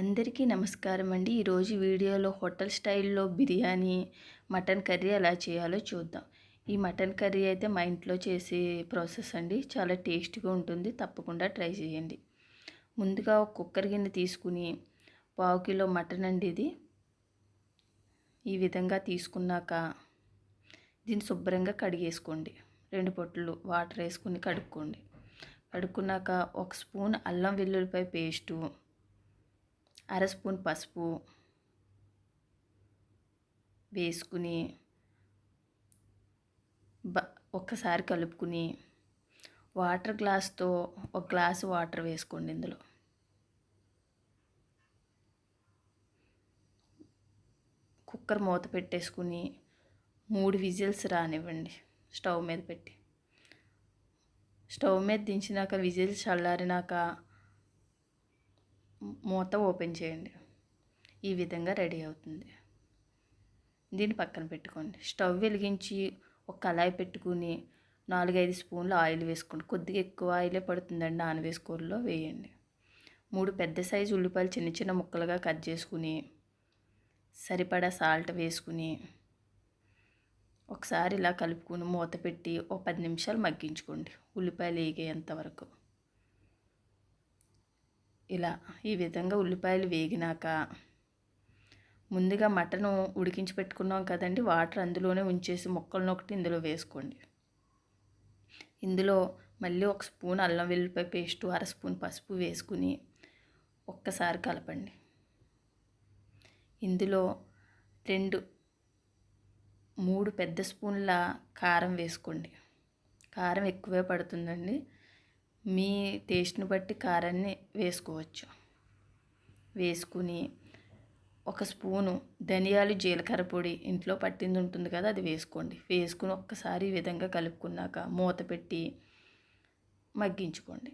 అందరికీ నమస్కారం అండి. ఈరోజు వీడియోలో హోటల్ స్టైల్లో బిర్యానీ మటన్ కర్రీ ఎలా చేయాలో చూద్దాం. ఈ మటన్ కర్రీ అయితే మా ఇంట్లో చేసే ప్రాసెస్ అండి. చాలా టేస్ట్గా ఉంటుంది. తప్పకుండా ట్రై చేయండి. ముందుగా ఒక కుక్కర్ గిన్నె తీసుకుని పావు కిలో మటన్ అండి ఇది. ఈ విధంగా తీసుకున్నాక దీన్ని శుభ్రంగా కడిగేసుకోండి. రెండు పొట్లు వాటర్ వేసుకుని కడుక్కోండి. కడుక్కున్నాక ఒక స్పూన్ అల్లం వెల్లుల్లిపాయ పేస్టు అర స్పూన్ పసుపు వేసుకుని బ ఒక్కసారి కలుపుకుని వాటర్ గ్లాస్తో ఒక గ్లాసు వాటర్ వేసుకోండి ఇందులో. కుక్కర్ మూత పెట్టేసుకుని మూడు విజిల్స్ రానివ్వండి స్టవ్ మీద పెట్టి. స్టవ్ మీద దించినాక విజిల్స్ చల్లారినాక మూత ఓపెన్ చేయండి. ఈ విధంగా రెడీ అవుతుంది. దీన్ని పక్కన పెట్టుకోండి. స్టవ్ వెలిగించి ఒక కళాయి పెట్టుకుని నాలుగైదు స్పూన్లు ఆయిల్ వేసుకోండి. కొద్దిగా ఎక్కువ ఆయిలే పడుతుందండి నానవేసుకోరలో వేయండి. మూడు పెద్ద సైజు ఉల్లిపాయలు చిన్న చిన్న ముక్కలుగా కట్ చేసుకుని సరిపడా సాల్ట్ వేసుకుని ఒకసారి ఇలా కలుపుకుని మూత పెట్టి ఒక పది నిమిషాలు మగ్గించుకోండి. ఉల్లిపాయలు వేగేంత వరకు. ఇలా ఈ విధంగా ఉల్లిపాయలు వేగినాక ముందుగా మటన్ ఉడికించి పెట్టుకున్నాం కదండి. వాటర్ అందులోనే ఉంచేసి ముక్కలను ఒకటి ఇందులో వేసుకోండి. ఇందులో మళ్ళీ ఒక స్పూన్ అల్లం వెల్లిపాయ పేస్టు అర స్పూన్ పసుపు వేసుకుని ఒక్కసారి కలపండి. ఇందులో రెండు మూడు పెద్ద స్పూన్ల కారం వేసుకోండి. కారం ఎక్కువే పడుతుందండి. మీ టేస్ట్ని బట్టి కారాన్ని వేసుకోవచ్చు. వేసుకుని ఒక స్పూను ధనియాలు జీలకర్ర పొడి ఇంట్లో పట్టింది ఉంటుంది కదా అది వేసుకోండి. వేసుకుని ఒక్కసారి ఈ విధంగా కలుపుకున్నాక మూత పెట్టి మగ్గించుకోండి.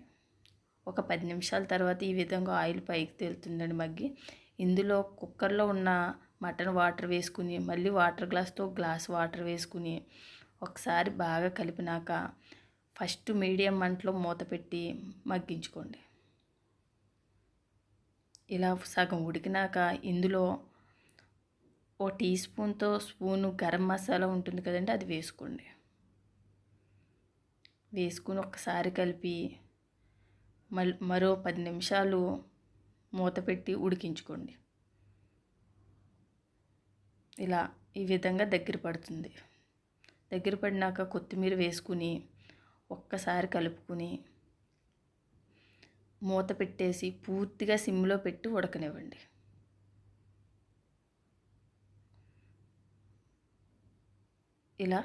ఒక పది నిమిషాల తర్వాత ఈ విధంగా ఆయిల్ పైకి తేలుతుందండి మగ్గి. ఇందులో కుక్కర్లో ఉన్న మటన్ వాటర్ వేసుకుని మళ్ళీ వాటర్ గ్లాస్తో గ్లాస్ వాటర్ వేసుకుని ఒకసారి బాగా కలిపినాక ఫస్ట్ మీడియం మంటలో మూత పెట్టి మగ్గించుకోండి. ఇలా సగం ఉడికినాక ఇందులో ఓ టీ స్పూన్తో స్పూను గరం మసాలా ఉంటుంది కదండి అది వేసుకోండి. వేసుకుని ఒకసారి కలిపి మల్ మరో పది నిమిషాలు మూత పెట్టి ఉడికించుకోండి. ఇలా ఈ విధంగా దగ్గర పడుతుంది. దగ్గర పడినాక కొత్తిమీర వేసుకుని ఒక్కసారి కలుపుకుని మూత పెట్టేసి పూర్తిగా సిమ్లో పెట్టి ఉడకనివ్వండి. ఇలా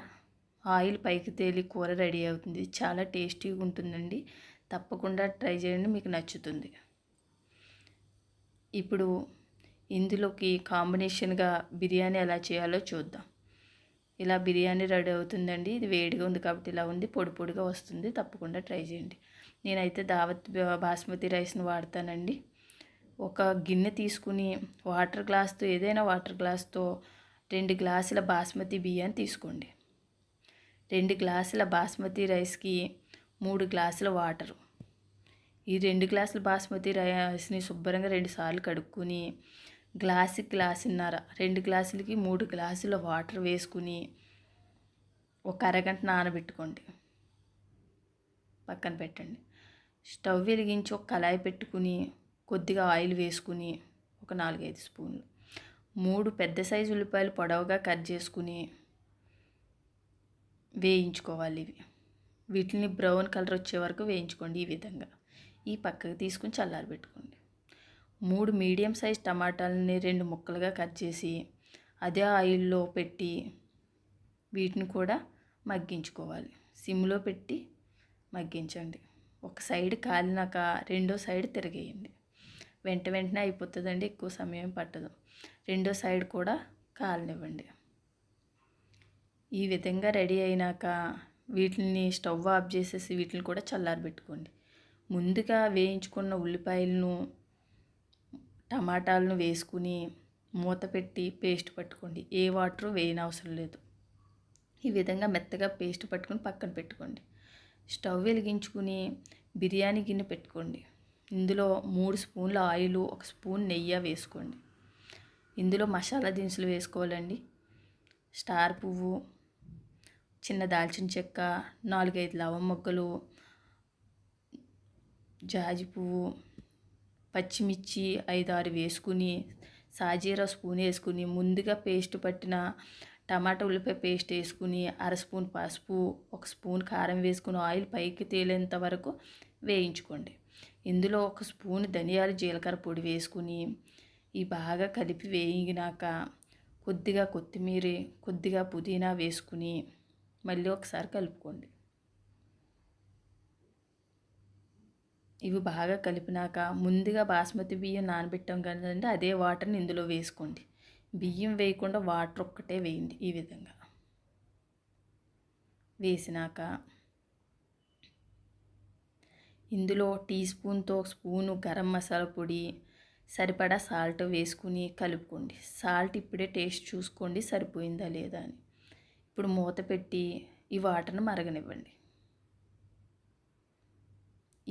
ఆయిల్ పైకి తేలి కూర రెడీ అవుతుంది. చాలా టేస్టీగా ఉంటుందండి. తప్పకుండా ట్రై చేయండి మీకు నచ్చుతుంది. ఇప్పుడు ఇందులోకి కాంబినేషన్గా బిర్యానీ ఎలా చేయాలో చూద్దాం. ఇలా బిర్యానీ రెడీ అవుతుందండి. ఇది వేడిగా ఉంది కాబట్టి ఇలా ఉంది. పొడి పొడిగా వస్తుంది. తప్పకుండా ట్రై చేయండి. నేనైతే దావత్ బాస్మతి రైస్ని వాడతానండి. ఒక గిన్నె తీసుకుని వాటర్ గ్లాస్తో ఏదైనా వాటర్ గ్లాస్తో రెండు గ్లాసుల బాస్మతి బియ్యాన్ని తీసుకోండి. రెండు గ్లాసుల బాస్మతి రైస్కి మూడు గ్లాసుల వాటరు. ఈ రెండు గ్లాసుల బాస్మతి రైస్ని శుభ్రంగా రెండు సార్లు కడుక్కొని గ్లాసు గ్లాసున్నర. రెండు గ్లాసులకి మూడు గ్లాసుల వాటర్ వేసుకుని ఒక అరగంట నానబెట్టుకోండి. పక్కన పెట్టండి. స్టవ్ వెలిగించి ఒక కళాయి పెట్టుకుని కొద్దిగా ఆయిల్ వేసుకుని ఒక నాలుగైదు స్పూన్లు. మూడు పెద్ద సైజు ఉల్లిపాయలు పొడవుగా కట్ చేసుకుని వేయించుకోవాలి ఇవి. వీటిని బ్రౌన్ కలర్ వచ్చే వరకు వేయించుకోండి ఈ విధంగా. ఈ పక్కకు తీసుకుని చల్లారబెట్టుకోండి. మూడు మీడియం సైజ్ టమాటాలని రెండు ముక్కలుగా కట్ చేసి అదే ఆయిల్లో పెట్టి వీటిని కూడా మగ్గించుకోవాలి. సిమ్లో పెట్టి మగ్గించండి. ఒక సైడ్ కాలినాక రెండో సైడ్ తిరిగేయండి. వెంట వెంటనే అయిపోతుందండి ఎక్కువ సమయం పట్టదు. రెండో సైడ్ కూడా కాలనివ్వండి. ఈ విధంగా రెడీ అయినాక వీటిని స్టవ్ ఆఫ్ చేసేసి వీటిని కూడా చల్లారబెట్టుకోండి. ముందుగా వేయించుకున్న ఉల్లిపాయలను టమాటాలను వేసుకుని మూత పెట్టి పేస్ట్ పట్టుకోండి. ఏ వాటర్ వేయని అవసరం లేదు. ఈ విధంగా మెత్తగా పేస్ట్ పట్టుకొని పక్కన పెట్టుకోండి. స్టవ్ వెలిగించుకుని బిర్యానీ గిన్నె పెట్టుకోండి. ఇందులో మూడు స్పూన్ల ఆయిల్ ఒక స్పూన్ నెయ్యి వేసుకోండి. ఇందులో మసాలా దినుసులు వేసుకోవాలండి. స్టార్ పువ్వు చిన్న దాల్చిన చెక్క నాలుగైదు లవం మొగ్గలు జాజి పువ్వు పచ్చిమిర్చి ఐదు ఆరు వేసుకుని సాజీరా స్పూన్ వేసుకుని ముందుగా పేస్ట్ పట్టిన టమాటా ఉల్లిపాయ పేస్ట్ వేసుకుని అర స్పూన్ పసుపు ఒక స్పూన్ కారం వేసుకుని ఆయిల్ పైకి తేలేంత వరకు వేయించుకోండి. ఇందులో ఒక స్పూన్ ధనియాలు జీలకర్ర పొడి వేసుకుని ఈ బాగా కలిపి వేయినాక కొద్దిగా కొత్తిమీర కొద్దిగా పుదీనా వేసుకుని మళ్ళీ ఒకసారి కలుపుకోండి. ఇవి బాగా కలిపినాక ముందుగా బాస్మతి బియ్యం నానబెట్టాం కదండి అదే వాటర్ని ఇందులో వేసుకోండి. బియ్యం వేయకుండా వాటర్ ఒక్కటే వేయండి ఈ విధంగా. వేసినాక ఇందులో టీ స్పూన్తో స్పూను గరం మసాలా పొడి సరిపడా సాల్ట్ వేసుకుని కలుపుకోండి. సాల్ట్ ఇప్పుడే టేస్ట్ చూసుకోండి సరిపోయిందా లేదా అని. ఇప్పుడు మూత పెట్టి ఈ వాటర్ని మరగనివ్వండి.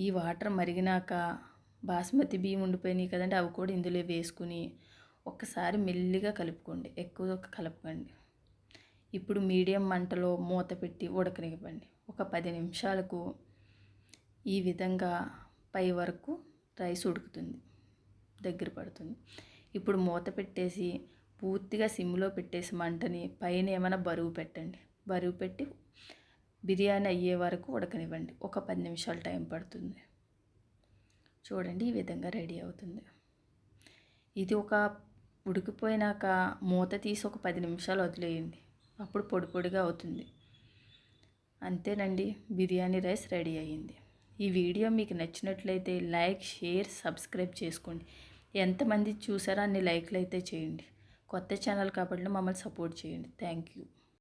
ఈ వాటర్ మరిగినాక బాస్మతి బియ్యం ఉండిపోయినాయి కదండి అవి కూడా ఇందులో వేసుకుని ఒక్కసారి మెల్లిగా కలుపుకోండి. ఎక్కువ కలపకండి. ఇప్పుడు మీడియం మంటలో మూత పెట్టి ఉడకనివ్వండి. ఒక పది నిమిషాలకు ఈ విధంగా పై వరకు రైస్ ఉడుకుతుంది దగ్గర పడుతుంది. ఇప్పుడు మూత పెట్టేసి పూర్తిగా సిమ్లో పెట్టేసి మంటని పైన ఏమైనా బరువు పెట్టండి. బరువు పెట్టి బిర్యానీ అయ్యే వరకు ఉడకనివ్వండి. ఒక పది నిమిషాలు టైం పడుతుంది. చూడండి ఈ విధంగా రెడీ అవుతుంది. ఇది ఒక ఉడికిపోయినాక మూత తీసి ఒక పది నిమిషాలు వదిలేయండి. అప్పుడు పొడి పొడిగా అవుతుంది. అంతేనండి బిర్యానీ రైస్ రెడీ అయ్యింది. ఈ వీడియో మీకు నచ్చినట్లయితే లైక్ షేర్ సబ్స్క్రైబ్ చేసుకోండి. ఎంతమంది చూసారో అన్ని లైక్లు అయితే చేయండి. కొత్త ఛానల్ కాబట్టి మమ్మల్ని సపోర్ట్ చేయండి. Thank you.